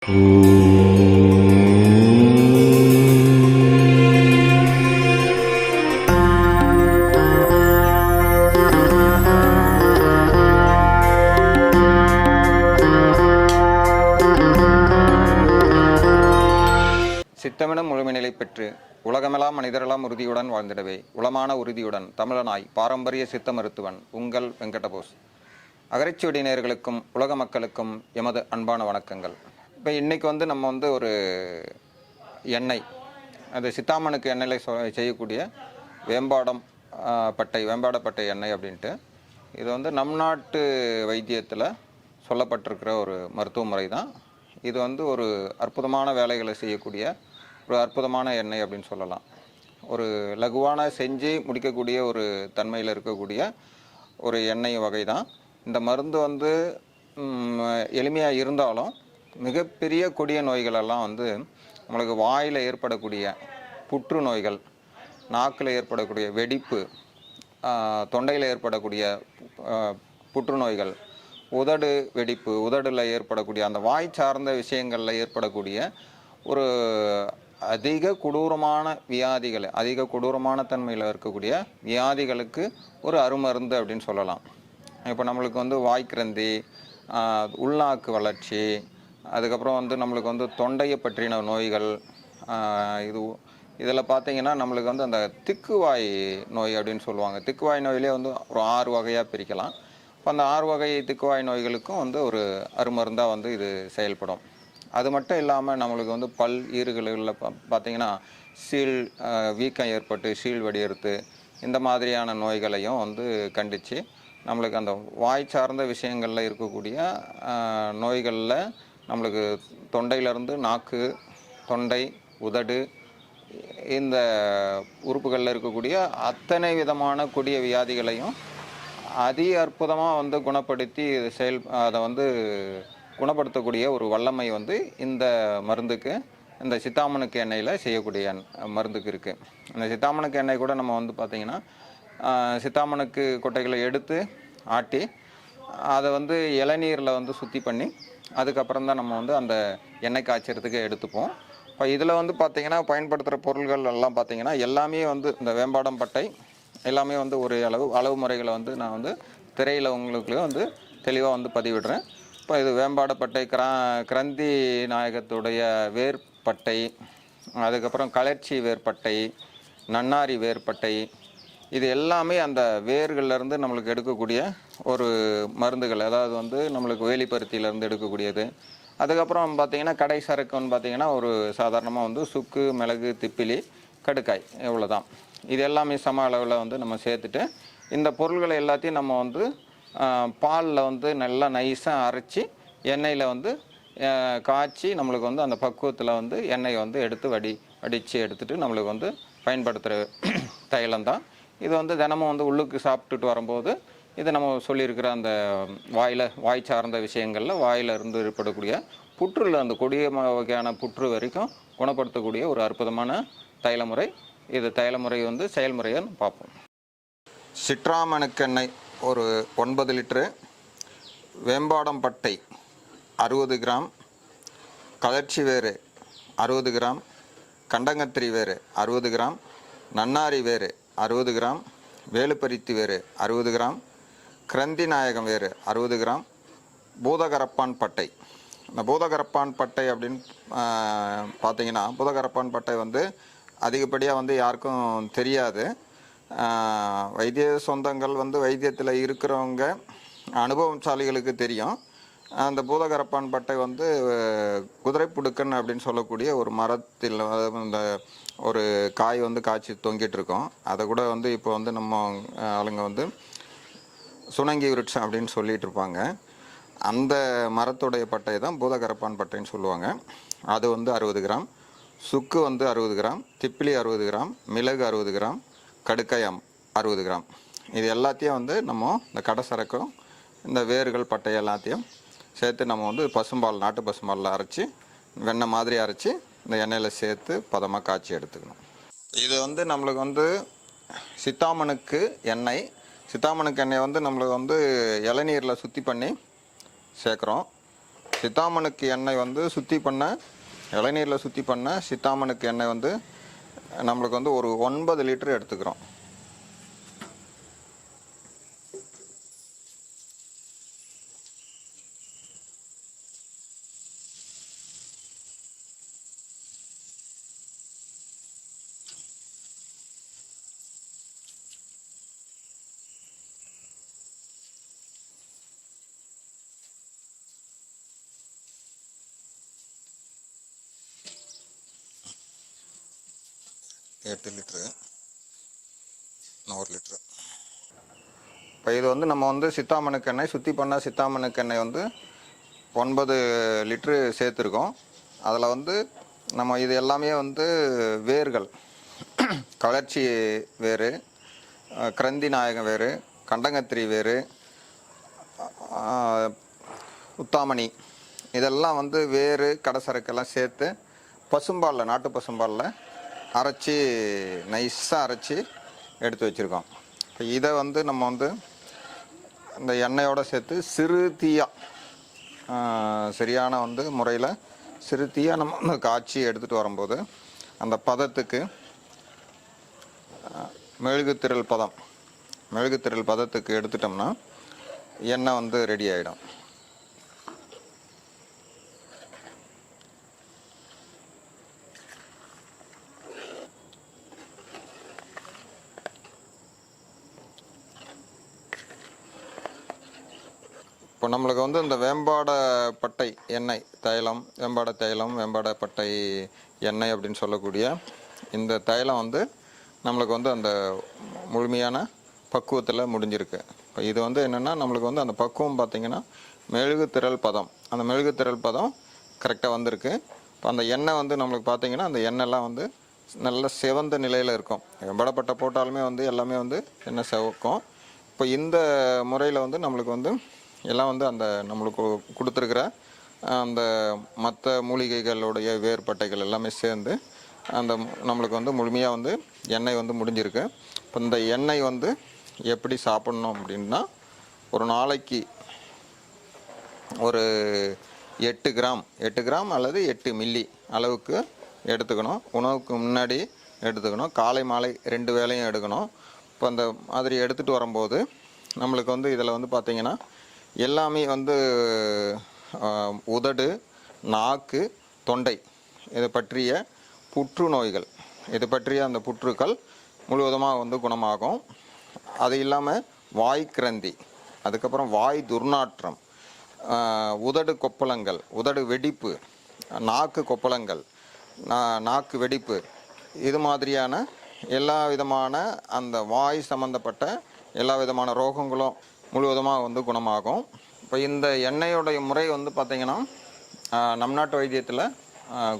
சித்தமிடம் முழுமைநிலை பெற்று உலகமெல்லாம் மனிதரெல்லாம் உறுதியுடன் வாழ்ந்திடவே உளமான உறுதியுடன் தமிழனாய் பாரம்பரிய சித்த மருத்துவன் உங்கள் வெங்கடபோஸ். அகரச்சுவடி நேர்களுக்கும் உலக மக்களுக்கும் எமது அன்பான வணக்கங்கள். இப்போ இன்றைக்கி வந்து நம்ம வந்து ஒரு எண்ணெய் அது சித்தாமனுக்கு எண்ணெயில் சொ- செய்யக்கூடிய வேம்பாடம் பட்டை வேம்பாடப்பட்டை எண்ணெய் அப்படின்ட்டு இது வந்து நம் நாட்டு வைத்தியத்தில் சொல்லப்பட்டிருக்கிற ஒரு மருத்துவ முறை தான். இது வந்து ஒரு அற்புதமான வேலைகளை செய்யக்கூடிய ஒரு அற்புதமான எண்ணெய் அப்படின்னு சொல்லலாம். ஒரு லகுவான செஞ்சு முடிக்கக்கூடிய ஒரு தன்மையில் இருக்கக்கூடிய ஒரு எண்ணெய் வகை தான். இந்த மருந்து வந்து எளிமையாக இருந்தாலும் மிகப்பெரிய கொடிய நோய்களெல்லாம் வந்து நம்மளுக்கு வாயில் ஏற்படக்கூடிய புற்றுநோய்கள் நாக்கில் ஏற்படக்கூடிய வெடிப்பு தொண்டையில் ஏற்படக்கூடிய புற்றுநோய்கள் உதடு வெடிப்பு உதடில் ஏற்படக்கூடிய அந்த வாய் சார்ந்த விஷயங்களில் ஏற்படக்கூடிய ஒரு அதிக கொடூரமான வியாதிகள் அதிக கொடூரமான தன்மையில் இருக்கக்கூடிய வியாதிகளுக்கு ஒரு அருமருந்து அப்படின்னு சொல்லலாம். இப்போ நம்மளுக்கு வந்து வாய்க்கிரந்தி உள்நாக்கு வளர்ச்சி அதுக்கப்புறம் வந்து நம்மளுக்கு வந்து தொண்டையை பற்றின நோய்கள் இது இதில் பார்த்தீங்கன்னா நம்மளுக்கு வந்து அந்த திக்குவாய் நோய் அப்படின்னு சொல்லுவாங்க. திக்குவாய் நோயிலே வந்து ஒரு ஆறு வகையாக பிரிக்கலாம். இப்போ அந்த ஆறு வகை திக்குவாய் நோய்களுக்கும் வந்து ஒரு அருமருந்தாக வந்து இது செயல்படும். அது மட்டும் இல்லாமல் நம்மளுக்கு வந்து பல் ஈறுகளில் பார்த்தீங்கன்னா சீல் வீக்கம் ஏற்பட்டு சீல் வடியறுத்து இந்த மாதிரியான நோய்களையும் வந்து கண்டித்து நம்மளுக்கு அந்த வாய் சார்ந்த விஷயங்களில் இருக்கக்கூடிய நோய்களில் நம்மளுக்கு தொண்டையிலேருந்து நாக்கு தொண்டை உதடு இந்த உறுப்புகளில் இருக்கக்கூடிய அத்தனை விதமான கொடிய வியாதிகளையும் அதி அற்புதமாக வந்து குணப்படுத்தி செயல் அதை வந்து குணப்படுத்தக்கூடிய ஒரு வல்லமை வந்து இந்த மருந்துக்கு இந்த சித்தாமனுக்கு எண்ணெயில் செய்யக்கூடிய மருந்துக்கு இருக்குது இந்த சித்தாமனுக்கு எண்ணெய் கூட நம்ம வந்து பார்த்திங்கன்னா சித்தாமனுக்கு கொட்டைகளை எடுத்து ஆட்டி அதை வந்து இளநீரில் வந்து சுத்தி பண்ணி அதுக்கப்புறம் தான் நம்ம வந்து அந்த எண்ணெய் காய்ச்சறதுக்கு எடுத்துப்போம். இப்போ இதில் வந்து பார்த்திங்கன்னா பயன்படுத்துகிற பொருள்கள் எல்லாம் பார்த்திங்கன்னா எல்லாமே வந்து இந்த வேம்பாடம் பட்டை எல்லாமே வந்து ஒரு அளவு அளவு முறைகளை வந்து நான் வந்து திரையில் உங்களுக்கு வந்து தெளிவாக வந்து பதிவிடுறேன். இப்போ இது வேம்பாடப்பட்டை கிரா கிரந்தி நாயகத்துடைய வேர்பட்டை அதுக்கப்புறம் கலர்ச்சி வேர்பட்டை நன்னாரி வேர்பட்டை இது எல்லாமே அந்த வேர்கள்லேருந்து நம்மளுக்கு எடுக்கக்கூடிய ஒரு மருந்துகள். அதாவது வந்து நம்மளுக்கு வேலிப்பருத்தியிலேருந்து எடுக்கக்கூடியது. அதுக்கப்புறம் பார்த்தீங்கன்னா கடை சரக்குன்னு பார்த்தீங்கன்னா ஒரு சாதாரணமாக வந்து சுக்கு மிளகு திப்பிலி கடுக்காய் இவ்வளோதான் இது எல்லாமே சம அளவில் வந்து நம்ம சேர்த்துட்டு இந்த பொருள்களை எல்லாத்தையும் நம்ம வந்து பாலில் வந்து நல்லா நைஸாக அரைச்சி எண்ணெயில் வந்து காய்ச்சி நம்மளுக்கு வந்து அந்த பக்குவத்தில் வந்து எண்ணெயை வந்து எடுத்து வடி வடித்து எடுத்துகிட்டு நம்மளுக்கு வந்து பயன்படுத்துகிற தைலம் தான். இது வந்து தினமும் வந்து உள்ளுக்கு சாப்பிட்டுட்டு வரும்போது இது நம்ம சொல்லியிருக்கிற அந்த வாயில் வாய் சார்ந்த விஷயங்களில் வாயில் இருந்து ஏற்படக்கூடிய புற்றுல அந்த கொடிய வகையான புற்று வரைக்கும் குணப்படுத்தக்கூடிய ஒரு அற்புதமான தைலமுறை. இது தைலமுறை வந்து செயல்முறையை பார்ப்போம். சிட்ராமணுக்கெண்ணெய் ஒரு ஒன்பது லிட்ரு வேம்பாடம் பட்டை அறுபது கிராம் கதர்ச்சி வேறு அறுபது கிராம் கண்டங்கத்திரி வேறு அறுபது கிராம் நன்னாரி வேறு அறுபது கிராம். வேலுப்பரித்தி வேறு அறுபது கிராம். கிரந்தி நாயகம் வேறு அறுபது கிராம். பூதகரப்பான் பட்டை. இந்த பூதகரப்பான் பட்டை அப்படின்னு பார்த்தீங்கன்னா பூதகரப்பான் பட்டை வந்து அதிகப்படியாக வந்து யாருக்கும் தெரியாது. வைத்திய சொந்தங்கள் வந்து வைத்தியத்தில் இருக்கிறவங்க அனுபவசாலிகளுக்கு தெரியும். அந்த பூதகரப்பான் பட்டை வந்து குதிரை குதிரைப்புடுக்கன் அப்படின்னு சொல்லக்கூடிய ஒரு மரத்தில் அதாவது இந்த ஒரு காய் வந்து காய்ச்சி தொங்கிட்டு இருக்கோம் அதை கூட வந்து இப்போ வந்து நம்ம ஆளுங்க வந்து சுணங்கி விருட்சம் அப்படின்னு சொல்லிட்டு இருப்பாங்க அந்த மரத்துடைய பட்டை தான் பூதகரப்பான் பட்டைன்னு சொல்லுவாங்க. அது வந்து அறுபது கிராம். சுக்கு வந்து அறுபது கிராம். திப்பிலி அறுபது கிராம். மிளகு அறுபது கிராம். கடுக்காய் அறுபது கிராம். இது எல்லாத்தையும் வந்து நம்ம இந்த கடை சரக்கும் இந்த வேர்கள் பட்டை எல்லாத்தையும் சேர்த்து நம்ம வந்து பசும்பால் நாட்டு பசும்பாலில் அரைச்சி வெண்ணெய் மாதிரி அரைச்சி இந்த எண்ணெயில் சேர்த்து பதமாக காய்ச்சி எடுத்துக்கணும். இது வந்து நம்மளுக்கு வந்து சித்தாமனுக்கு எண்ணெய். சித்தாமனுக்கு எண்ணெய் வந்து நம்மளுக்கு வந்து இளநீரில் சுத்தி பண்ணி சேர்க்குறோம். சித்தாமனுக்கு எண்ணெய் வந்து சுத்தி பண்ண இளநீரில் சுத்தி பண்ண சித்தாமனுக்கு எண்ணெய் வந்து நம்மளுக்கு வந்து ஒரு ஒன்பது லிட்டர் எடுத்துக்கிறோம். எட்டு லிட்ரு ஒரு லிட்ரு. இப்போ இது வந்து நம்ம வந்து சித்தாமணுக்கு எண்ணெய் சுத்தி பண்ண சித்தாமணுக்கு எண்ணெய் வந்து ஒன்பது லிட்ரு சேர்த்துருக்கோம். அதில் வந்து நம்ம இது எல்லாமே வந்து வேர்கள் கலர்ச்சி வேறு கிரந்தி நாயகம் வேறு கண்டங்கத்திரி வேறு உத்தாமணி இதெல்லாம் வந்து வேறு கடைசரக்கெல்லாம் சேர்த்து பசும்பாலில் நாட்டு பசும்பாலில் அரைச்சி நைஸாக அரைச்சி எடுத்து வச்சுருக்கோம். இப்போ இதை வந்து நம்ம வந்து இந்த எண்ணெயோடு சேர்த்து சிறு தீயாக சரியான வந்து முறையில் சிறு தீயாக நம்ம வந்து காய்ச்சி எடுத்துகிட்டு வரும்போது அந்த பதத்துக்கு மெழுகுத்திரல் மெழுகுத்திரள் பதம் மெழுகுத்திரல் பதத்துக்கு எடுத்துட்டோம்னா எண்ணெய் வந்து ரெடி ஆகிடும் இப்போ நம்மளுக்கு வந்து இந்த வேம்பாட பட்டை எண்ணெய் தைலம் வேம்பாட தைலம் வேம்பாட பட்டை எண்ணெய் அப்படின்னு சொல்லக்கூடிய இந்த தைலம் வந்து நம்மளுக்கு வந்து அந்த முழுமையான பக்குவத்தில் முடிஞ்சிருக்கு. இப்போ இது வந்து என்னென்னா நம்மளுக்கு வந்து அந்த பக்குவம் பார்த்திங்கன்னா மெழுகுத்திரள் பதம். அந்த மெழுகுத்திரள் பதம் கரெக்டாக வந்திருக்கு. இப்போ அந்த எண்ணெய் வந்து நம்மளுக்கு பார்த்தீங்கன்னா அந்த எண்ணெய்லாம் வந்து நல்ல சிவந்த நிலையில் இருக்கும். வெம்படப்பட்ட போட்டாலுமே வந்து எல்லாமே வந்து எண்ணெய் சிவக்கும். இப்போ இந்த முறையில் வந்து நம்மளுக்கு வந்து எல்லாம் வந்து அந்த நம்மளுக்கு கொடுத்துருக்குற அந்த மற்ற மூலிகைகளுடைய வேர்பட்டைகள் எல்லாமே சேர்ந்து அந்த நம்மளுக்கு வந்து முழுமையாக வந்து எண்ணெய் வந்து முடிஞ்சிருக்கு. இப்போ இந்த எண்ணெய் வந்து எப்படி சாப்பிட்ணும் அப்படின்னா ஒரு நாளைக்கு ஒரு எட்டு கிராம் எட்டு கிராம் அல்லது எட்டு மில்லி அளவுக்கு எடுத்துக்கணும். உணவுக்கு முன்னாடி எடுத்துக்கணும். காலை மாலை ரெண்டு வேளையும் எடுக்கணும். இப்போ அந்த மாதிரி எடுத்துகிட்டு வரும்போது நம்மளுக்கு வந்து இதில் வந்து பார்த்திங்கன்னா எல்லாமே வந்து உதடு நாக்கு தொண்டை. இது பற்றிய புற்றுநோய்கள். இது பற்றிய அந்த புற்றுக்கள் முழுவதுமாக வந்து குணமாகும். அது இல்லாமல் வாய் கிரந்தி அதுக்கப்புறம் வாய் துர்நாற்றம் உதடு கொப்பளங்கள் உதடு வெடிப்பு நாக்கு கொப்பளங்கள் நா- நாக்கு வெடிப்பு இது மாதிரியான எல்லா விதமான அந்த வாய் சம்மந்தப்பட்ட எல்லா விதமான ரோகங்களும் முழுவதுமாக வந்து குணமாகும். இப்போ இந்த எண்ணெயோடைய முறை வந்து பார்த்திங்கன்னா நம் நாட்டு வைத்தியத்தில்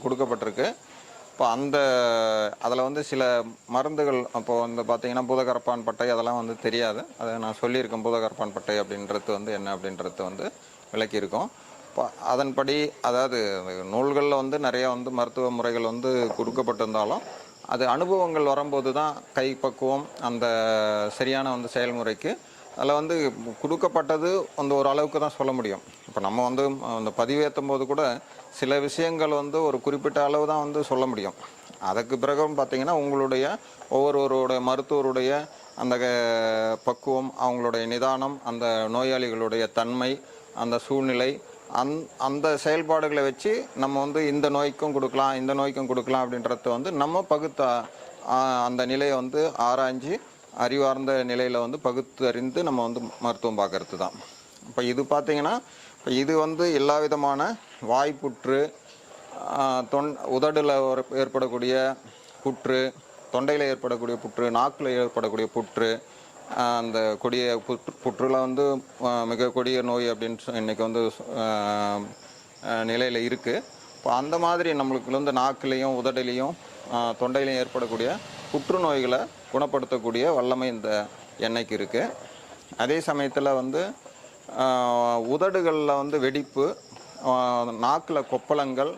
கொடுக்கப்பட்டிருக்கு. இப்போ அந்த அதில் வந்து சில மருந்துகள் அப்போது வந்து பார்த்திங்கன்னா பூதகரப்பான் பட்டை அதெல்லாம் வந்து தெரியாது. அதை நான் சொல்லியிருக்கேன் பூதகரப்பான் பட்டை அப்படின்றது வந்து என்ன அப்படின்றது வந்து விளக்கியிருக்கோம். இப்போ அதன்படி அதாவது நூல்களில் வந்து நிறையா வந்து மருத்துவ முறைகள் வந்து கொடுக்கப்பட்டிருந்தாலும் அது அனுபவங்கள் வரும்போது தான் கைப்பக்குவம் அந்த சரியான வந்து செயல்முறைக்கு அதில் வந்து கொடுக்கப்பட்டது அந்த ஒரு அளவுக்கு தான் சொல்ல முடியும். இப்போ நம்ம வந்து அந்த பதிவேற்றும் போது கூட சில விஷயங்கள் வந்து ஒரு குறிப்பிட்ட அளவு தான் வந்து சொல்ல முடியும். அதுக்கு பிறகும் பார்த்தீங்கன்னா உங்களுடைய ஒவ்வொருவருடைய மருத்துவருடைய அந்த க- பக்குவம் அவங்களுடைய நிதானம் அந்த நோயாளிகளுடைய தன்மை அந்த சூழ்நிலை அந் அந்த செயல்பாடுகளை வச்சு நம்ம வந்து இந்த நோய்க்கும் கொடுக்கலாம் இந்த நோய்க்கும் கொடுக்கலாம் அப்படின்றத வந்து நம்ம பகுத்த அந்த நிலையை வந்து ஆராய்ஞ்சு அறிவார்ந்த நிலையில் வந்து பகுத்து அறிந்து நம்ம வந்து மருத்துவம் பார்க்கறது தான் இப்போ இது பார்த்தீங்கன்னா இப்போ இது வந்து எல்லா விதமான வாய்ப்புற்று தொன் தொண் உதடில் ஏற்படக்கூடிய புற்று தொண்டையில் ஏற்படக்கூடிய புற்று நாக்கில் ஏற்படக்கூடிய புற்று அந்த கொடிய புற்று புற்றுல வந்து மிக கொடிய நோய் அப்படின்னு சொ- வந்து நிலையில் இருக்குது இப்போ அந்த மாதிரி நம்மளுக்கு வந்து நாக்குலேயும் உதடிலையும் தொண்டையிலையும் ஏற்படக்கூடிய புற்றுநோய்களை குணப்படுத்தக்கூடிய வல்லமை இந்த எண்ணெய்க்கு இருக்குது அதே சமயத்தில் வந்து உதடுகளில் வந்து வெடிப்பு நாக்கில் கொப்பளங்கள்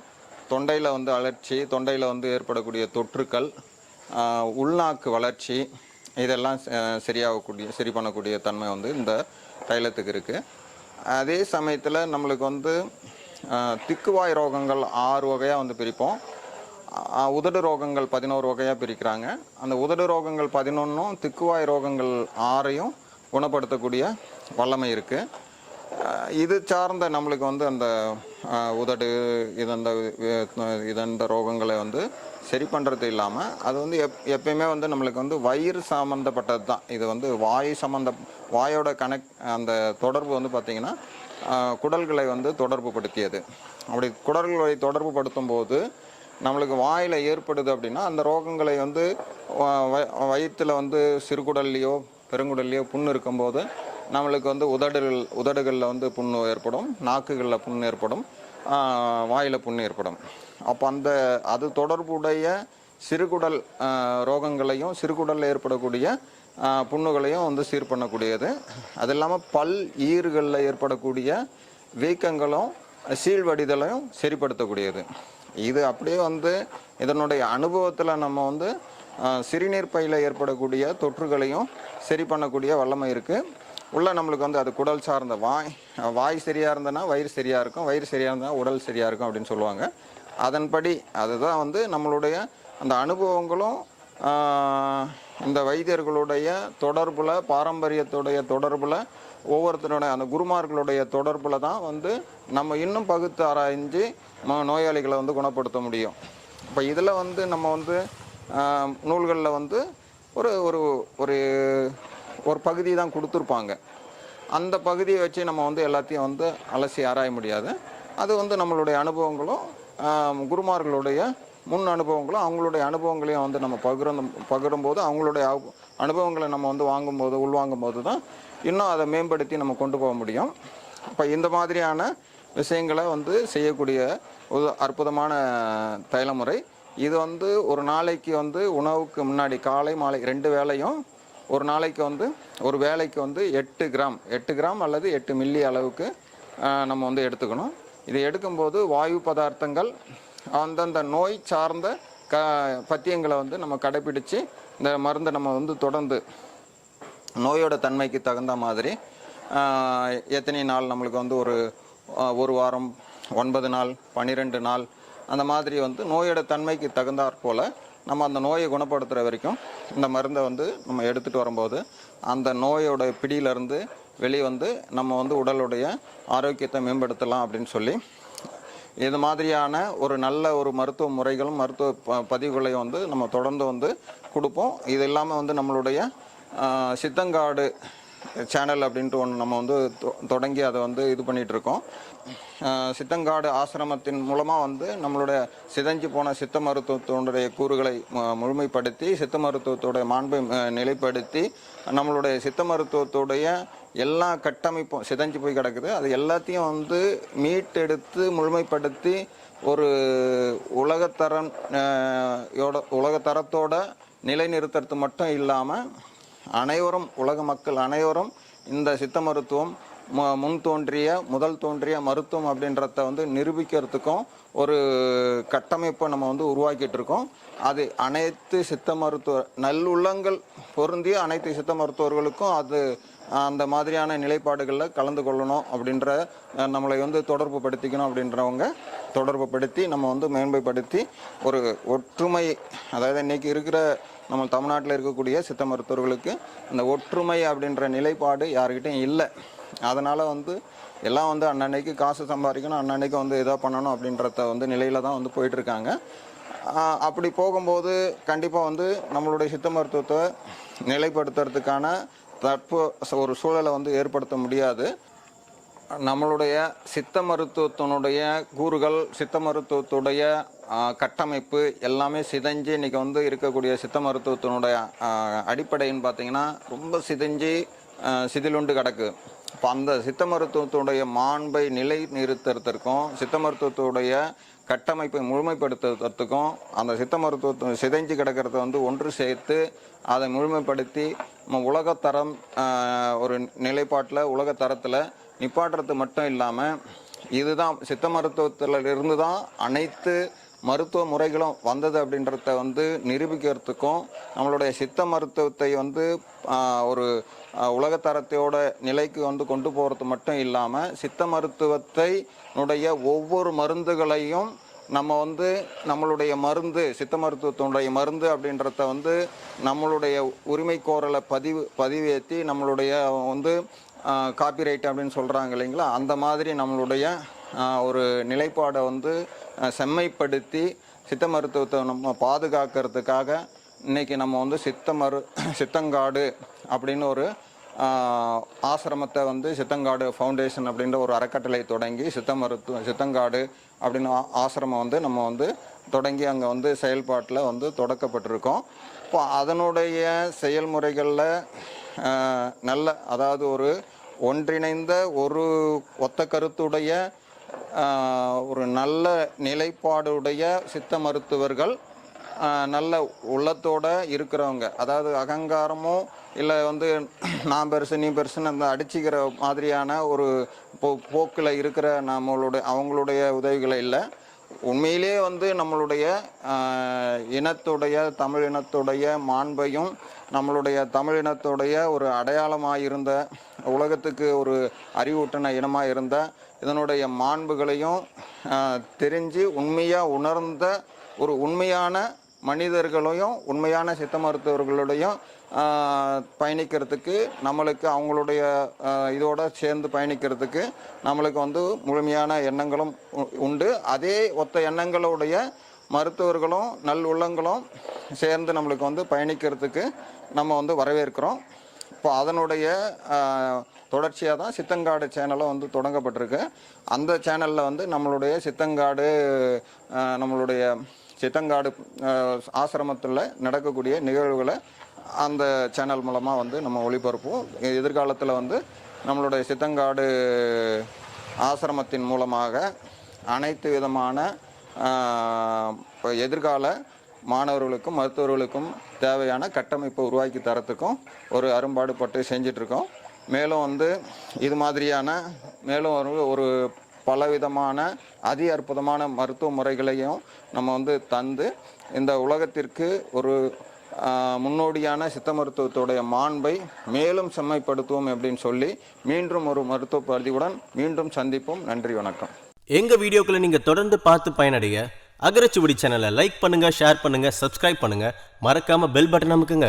தொண்டையில் வந்து அலர்ச்சி தொண்டையில் வந்து ஏற்படக்கூடிய தொற்றுக்கள் உள்நாக்கு வளர்ச்சி இதெல்லாம் ச- சரியாகக்கூடிய சரி பண்ணக்கூடிய தன்மை வந்து இந்த தைலத்துக்கு இருக்குது அதே சமயத்தில் நம்மளுக்கு வந்து திக்குவாய் ரோகங்கள் ஆறு வகையாக வந்து பிரிப்போம். உதடு ரோகங்கள் பதினோரு வகையாக பிரிக்கிறாங்க. அந்த உதடு ரோகங்கள் பதினொன்றும் திக்குவாய் ரோகங்கள் ஆறையும் குணப்படுத்தக்கூடிய வல்லமை இருக்குது இது சார்ந்த நம்மளுக்கு வந்து அந்த உதடு இதந்த இதந்த ரோகங்களை வந்து சரி பண்ணுறது இல்லாமல் அது வந்து எப் எப்பயுமே வந்து நம்மளுக்கு வந்து வயிறு சம்மந்தப்பட்டது தான். இது வந்து வாய் சம்மந்த வாயோட கனெக்ட் அந்த தொடர்பு வந்து பார்த்திங்கன்னா குடல்களை வந்து தொடர்பு படுத்தியது அப்படி குடல்களை தொடர்பு படுத்தும் போது நம்மளுக்கு வாயில் ஏற்படுது அப்படின்னா அந்த ரோகங்களை வந்து வ- வந்து சிறுகுடல்லையோ பெருங்குடல்லையோ புண்ணு இருக்கும்போது நம்மளுக்கு வந்து உதடுகள் உதடுகளில் வந்து புண்ணு ஏற்படும் நாக்குகளில் புண்ணு ஏற்படும் வாயில் புண்ணு ஏற்படும். அப்போ அந்த அது தொடர்புடைய சிறுகுடல் ரோகங்களையும் சிறுகுடலில் ஏற்படக்கூடிய புண்ணுகளையும் வந்து சீர் பண்ணக்கூடியது. அது இல்லாமல் பல் ஈறுகளில் ஏற்படக்கூடிய வீக்கங்களும் சீழ்வடிதலையும் சரிப்படுத்தக்கூடியது. இது அப்படியே வந்து இதனுடைய அனுபவத்தில் நம்ம வந்து சிறுநீர் பையில் ஏற்படக்கூடிய தொற்றுகளையும் சரி பண்ணக்கூடிய வல்லமை இருக்குது உள்ள நம்மளுக்கு வந்து அது குடல் சார்ந்த வாய் வாய் சரியாக இருந்தனா வயிறு சரியாக இருக்கும் வயிறு சரியாக இருந்தால் உடல் சரியாக இருக்கும் அப்படின்னு சொல்லுவாங்க. அதன்படி அதுதான் வந்து நம்மளுடைய அந்த அனுபவங்களும் இந்த வைத்தியர்களுடைய தொடர்பில் பாரம்பரியத்துடைய தொடர்பில் ஒவ்வொருத்தருடைய அந்த குருமார்களுடைய தொடர்பில் தான் வந்து நம்ம இன்னும் பகுத்து ஆராய்ஞ்சு ம- நோயாளிகளை வந்து குணப்படுத்த முடியும். இப்போ இதில் வந்து நம்ம வந்து நூல்களில் வந்து ஒரு ஒரு ஒரு ஒரு பகுதி தான் கொடுத்துருப்பாங்க. அந்த பகுதியை வச்சு நம்ம வந்து எல்லாத்தையும் வந்து அலசி ஆராய முடியாது. அது வந்து நம்மளுடைய அனுபவங்களும் குருமார்களுடைய முன் அனுபவங்களும் அவங்களுடைய அனுபவங்களையும் வந்து நம்ம பகிரும் பகிரும்போது அவங்களுடைய அனுபவங்களை நம்ம வந்து வாங்கும்போது உள்வாங்கும் போது தான் இன்னும் அதை மேம்படுத்தி நம்ம கொண்டு போக முடியும். இப்போ இந்த மாதிரியான விஷயங்களை வந்து செய்யக்கூடிய ஒரு அற்புதமான தைலமுறை. இது வந்து ஒரு நாளைக்கு வந்து உணவுக்கு முன்னாடி காலை மாலை ரெண்டு வேளையும் ஒரு நாளைக்கு வந்து ஒரு வேலைக்கு வந்து எட்டு கிராம் எட்டு கிராம் அல்லது எட்டு மில்லி அளவுக்கு நம்ம வந்து எடுத்துக்கணும். இது எடுக்கும்போது வாயு பதார்த்தங்கள் அந்தந்த நோய் சார்ந்த க பத்தியங்களை வந்து நம்ம கடைப்பிடித்து இந்த மருந்தை நம்ம வந்து தொடர்ந்து நோயோட தன்மைக்கு தகுந்த மாதிரி எத்தனை நாள் நம்மளுக்கு வந்து ஒரு ஒரு வாரம் ஒன்பது நாள் பன்னிரெண்டு நாள் அந்த மாதிரி வந்து நோயோட தன்மைக்கு தகுந்தாற் போல் நம்ம அந்த நோயை குணப்படுத்துகிற வரைக்கும் இந்த மருந்தை வந்து நம்ம எடுத்துகிட்டு வரும்போது அந்த நோயோட பிடியிலேருந்து வெளியே வந்து நம்ம வந்து உடலுடைய ஆரோக்கியத்தை மேம்படுத்தலாம் அப்படின்னு சொல்லி இது மாதிரியான ஒரு நல்ல ஒரு மருத்துவ முறைகளும் மருத்துவ ப- பதிவுகளையும் வந்து நம்ம தொடர்ந்து வந்து கொடுப்போம். இது இல்லாமல் வந்து நம்மளுடைய சித்தங்காடு சேனல் அப்படின்ட்டு ஒன்று நம்ம வந்து தொ- தொடங்கி அதை வந்து இது பண்ணிகிட்டு இருக்கோம் சித்தங்காடு ஆசிரமத்தின் மூலமாக வந்து நம்மளுடைய சிதைஞ்சு போன சித்த மருத்துவத்தினுடைய கூறுகளை முழுமைப்படுத்தி சித்த மருத்துவத்தோடைய மாண்பை நிலைப்படுத்தி நம்மளுடைய சித்த மருத்துவத்துடைய எல்லா கட்டமைப்பும் சிதைஞ்சு போய் கிடக்குது. அது எல்லாத்தையும் வந்து மீட்டெடுத்து முழுமைப்படுத்தி ஒரு உலகத்தரம் யோட உலகத்தரத்தோட நிலைநிறுத்துறது மட்டும் இல்லாமல் அனைவரும் உலக மக்கள் அனைவரும் இந்த சித்த மருத்துவம் முன் தோன்றிய முதல் தோன்றிய மருத்துவம் அப்படின்றத வந்து நிரூபிக்கிறதுக்கும் ஒரு கட்டமைப்பை நம்ம வந்து உருவாக்கிட்டு இருக்கோம் அது அனைத்து சித்த மருத்துவ நல்லுள்ளங்கள் பொருந்திய அனைத்து சித்த மருத்துவர்களுக்கும் அது அந்த மாதிரியான நிலைப்பாடுகளில் கலந்து கொள்ளணும் அப்படின்ற நம்மளை வந்து தொடர்பு படுத்திக்கணும் அப்படின்றவங்க தொடர்பு படுத்தி நம்ம வந்து மேன்மைப்படுத்தி ஒரு ஒற்றுமை அதாவது இன்னைக்கு இருக்கிற நம்ம தமிழ்நாட்டில் இருக்கக்கூடிய சித்த மருத்துவர்களுக்கு அந்த ஒற்றுமை அப்படின்ற நிலைப்பாடு யாருக்கிட்டையும் இல்லை. அதனால் வந்து எல்லாம் வந்து அன்னன்னைக்கு காசு சம்பாதிக்கணும் அன்னன்னைக்கு வந்து இதாக பண்ணணும் அப்படின்றத வந்து நிலையில் தான் வந்து போயிட்டுருக்காங்க. அப்படி போகும்போது கண்டிப்பாக வந்து நம்மளுடைய சித்த மருத்துவத்தை நிலைப்படுத்துறதுக்கான தற்போ ஒரு சூழலை வந்து ஏற்படுத்த முடியாது. நம்மளுடைய சித்த மருத்துவத்தினுடைய கூறுகள் சித்த மருத்துவத்துடைய கட்டமைப்பு எல்லாமே சிதைஞ்சு இன்றைக்கி வந்து இருக்கக்கூடிய சித்த மருத்துவத்தினுடைய அடிப்படைன்னு பார்த்தீங்கன்னா ரொம்ப சிதைஞ்சு சிதிலுண்டு கிடக்கு. இப்போ அந்த சித்த மருத்துவத்துடைய மாண்பை நிலை நிறுத்துறதற்கும் சித்த மருத்துவத்துடைய கட்டமைப்பை முழுமைப்படுத்துறதுக்கும் அந்த சித்த மருத்துவத்தை சிதைஞ்சு கிடக்கிறத வந்து ஒன்று சேர்த்து அதை முழுமைப்படுத்தி நம்ம உலகத்தரம் ஒரு நிலைப்பாட்டில் உலகத்தரத்தில் நிப்பாட்டுறது மட்டும் இல்லாமல் இதுதான் சித்த மருத்துவத்தில் இருந்து தான் அனைத்து மருத்துவ முறைகளும் வந்தது அப்படின்றத வந்து நிரூபிக்கிறதுக்கும் நம்மளுடைய சித்த மருத்துவத்தை வந்து ஒரு உலகத்தரத்தையோட உலகத்தரத்தோட நிலைக்கு வந்து கொண்டு போகிறது மட்டும் இல்லாமல் சித்த மருத்துவத்தை உடைய ஒவ்வொரு மருந்துகளையும் நம்ம வந்து நம்மளுடைய மருந்து சித்த மருத்துவத்தினுடைய மருந்து அப்படின்றத வந்து நம்மளுடைய உரிமை கோரலை பதிவு பதிவேற்றி நம்மளுடைய வந்து காப்பிரைட் அப்படின்னு சொல்கிறாங்க இல்லைங்களா? அந்த மாதிரி நம்மளுடைய ஒரு நிலைப்பாடை வந்து செம்மைப்படுத்தி சித்த மருத்துவத்தை நம்ம பாதுகாக்கிறதுக்காக இன்றைக்கி நம்ம வந்து சித்த மரு சித்தங்காடு அப்படின்னு ஒரு ஆசிரமத்தை வந்து சித்தங்காடு ஃபவுண்டேஷன் அப்படின்ற ஒரு அறக்கட்டளை தொடங்கி சித்த மருத்துவ சித்தங்காடு அப்படின்னு ஆசிரமம் வந்து நம்ம வந்து தொடங்கி அங்கே வந்து செயல்பாட்டில் வந்து தொடக்கப்பட்டிருக்கோம். இப்போ அதனுடைய செயல்முறைகளில் நல்ல அதாவது ஒரு ஒன்றிணைந்த ஒரு ஒத்த கருத்துடைய ஒரு நல்ல நிலைப்பாடுடைய சித்த மருத்துவர்கள் நல்ல உள்ளத்தோட இருக்கிறவங்க. அதாவது அகங்காரமோ இல்லை வந்து நான் பெருசு நீ பெருசுன்னு அந்த அடிச்சுக்கிற மாதிரியான ஒரு போ போக்கில் இருக்கிற நம்மளுடைய அவங்களுடைய உதவிகளை இல்லை. உண்மையிலே வந்து நம்மளுடைய இனத்துடைய தமிழ் இனத்துடைய மாண்பையும் நம்மளுடைய தமிழ் இனத்துடைய ஒரு அடையாளமாக இருந்த உலகத்துக்கு ஒரு அறிவூட்டின இனமாக இருந்த இதனுடைய மாண்புகளையும் தெரிஞ்சு உண்மையாக உணர்ந்த ஒரு உண்மையான மனிதர்களையும் உண்மையான சித்த மருத்துவர்களுடையும் பயணிக்கிறதுக்கு நம்மளுக்கு அவங்களுடைய இதோட சேர்ந்து பயணிக்கிறதுக்கு நம்மளுக்கு வந்து முழுமையான எண்ணங்களும் உ- உண்டு. அதே ஒத்த எண்ணங்களுடைய மருத்துவர்களும் நல் உள்ளங்களும் சேர்ந்து நம்மளுக்கு வந்து பயணிக்கிறதுக்கு நம்ம வந்து வரவேற்கிறோம். இப்போ அதனுடைய தொடர்ச்சியாக தான் சித்தங்காடு சேனலும் வந்து தொடங்கப்பட்டிருக்கு. அந்த சேனலில் வந்து நம்மளுடைய சித்தங்காடு நம்மளுடைய சித்தங்காடு ஆசிரமத்தில் நடக்கக்கூடிய நிகழ்வுகளை அந்த சேனல் மூலமாக வந்து நம்ம ஒளிபரப்புவோம். எதிர்காலத்தில் வந்து நம்மளுடைய சித்தங்காடு ஆசிரமத்தின் மூலமாக அனைத்து விதமான இப்போ எதிர்கால மாணவர்களுக்கும் மருத்துவர்களுக்கும் தேவையான கட்டமைப்பை உருவாக்கி தரத்துக்கும் ஒரு அரும்பாடுபட்டு செஞ்சிட்ருக்கோம். மேலும் வந்து இது மாதிரியான மேலும் ஒரு ஒரு பலவிதமான அதி அற்புதமான மருத்துவ முறைகளையும் நம்ம வந்து தந்து இந்த உலகத்திற்கு ஒரு முன்னோடியான சித்த மருத்துவத்துடைய மாண்பை மேலும் செம்மைப்படுத்துவோம் அப்படின்னு சொல்லி மீண்டும் ஒரு மருத்துவ பதிவுடன் மீண்டும் சந்திப்போம். நன்றி வணக்கம். எங்கள் வீடியோக்களை நீங்கள் தொடர்ந்து பார்த்து பயனடைய அகரச்சுவடி சேனலை லைக் பண்ணுங்கள் ஷேர் பண்ணுங்கள் சப்ஸ்கிரைப் பண்ணுங்கள் மறக்காமல் பெல் பட்டன் அமுக்குங்க.